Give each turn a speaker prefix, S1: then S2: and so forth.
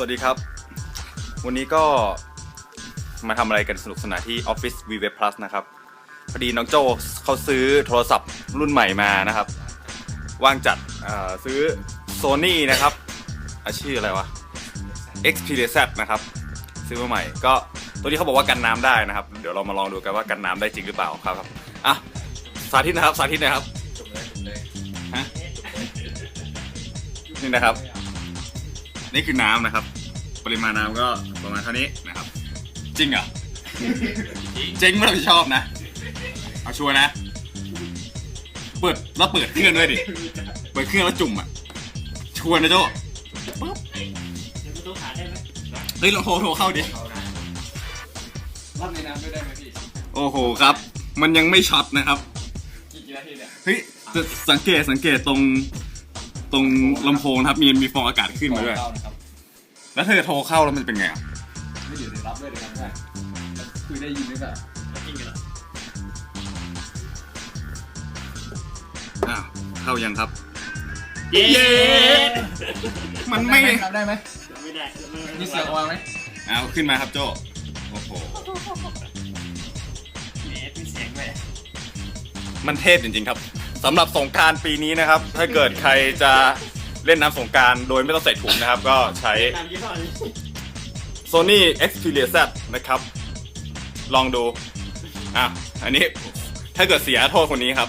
S1: สวัสดีครับ วันนี้ก็มาทำอะไรกันสนุกสนานที่ Office v w e b Plus นะครับ พอดีน้องโจเขาซื้อโทรศัพท์รุ่นใหม่มานะครับ ว่างจัดซื้อ Sony นะครับอาชื่ออะไรวะ Xperia Z นะครับ ซื้อมาใหม่ ก็ตัวนี้เขาบอกว่ากันน้ำได้นะครับ เดี๋ยวเรามาลองดูกันว่ากันน้ำได้จริงหรือเปล่าครับอะสาธิตนะครับ สาธิตนะครับนี่นะครับ นี่คือน้ำนะครับ ปริมาณน้ำก็ประมาณเท่านี้นะครับ จริงเหรอเจ๊งไม่รับผิดชอบนะ เอาชัวร์นะ เปิดแล้วเปิดเครื่องด้วยดิ เปิดเครื่องแล้วจุ่มอะชัวร์นะโจ้ปึ๊บเฮ้ยลองโทรโทรเข้าดิ
S2: รับในน้ำด้วยได้ไหมพี่
S1: โอ้โหครับ มันยังไม่ช็อตนะครับ
S2: กี่กี่นาทีเนี่ย
S1: เฮ้ยจะสังเกตสังเกตตรง ตรงลำโพงนะครับมีมีฟองอากาศขึ้นมาด้วย
S2: เก้านะครับ
S1: แล้วถ้าเกิดโทรเข้าแล้วมันจะเป็นไงอะ
S2: ไม่เดี๋ยวได้รับด้วยเดี๋ยวรับด้วยคุยได้ยินหรือเปล่า
S1: อ้าวเข้ายังครับ
S3: เย้
S1: มันไม่
S2: รับได้ไหม
S3: ไม่ได้
S2: มีเสียงออกมาไหม
S1: เอาขึ้นมาครับโจโอ้โห
S3: เอ๊ะมีเสียงด้วย
S1: มันเทพจริงๆครับ สำหรับสงกรารปีนี้นะครับ ถ้าเกิดใครจะเล่นน้ำสงกรารโดยไม่ต้องใส่ถุงนะครับ ก็ใช้ Sony Xperia Z นะครับ ลองดูอะอันนี้ถ้าเกิดเสียโทษคนนี้ครับ